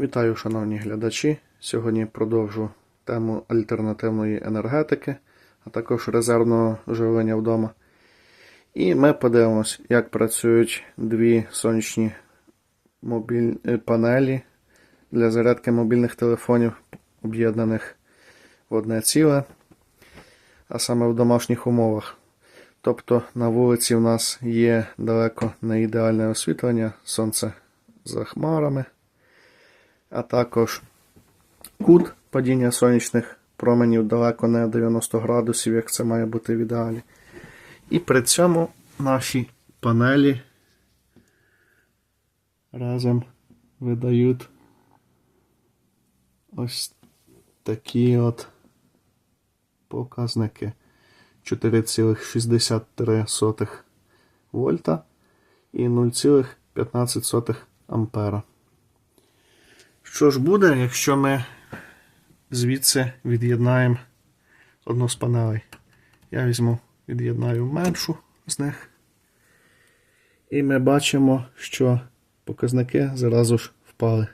Вітаю, шановні глядачі. Сьогодні продовжу тему альтернативної енергетики, а також резервного живлення вдома. І ми подивимось, як працюють дві сонячні мобіль... е, панелі для зарядки мобільних телефонів, об'єднаних в одне ціле, а саме в домашніх умовах. Тобто на вулиці в нас є далеко не ідеальне освітлення, сонце за хмарами а також кут падіння сонячних променів далеко не 90 градусів, як це має бути в ідеалі. І при цьому наші панелі разом видають ось такі от показники 4,63 вольта і 0,15 ампера. Що ж буде, якщо ми звідси від'єднаємо одну з панелей? Я візьму, від'єднаю меншу з них. І ми бачимо, що показники зразу ж впали.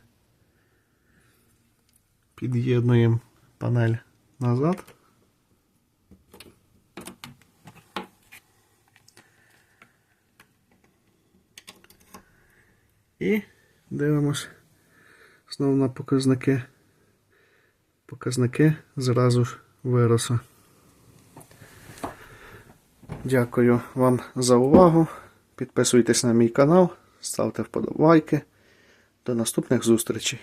Під'єднуємо панель назад. І дивимось знову на показники. Показники зразу ж виросли. Дякую вам за увагу. Підписуйтесь на мій канал, ставте вподобайки. До наступних зустрічей.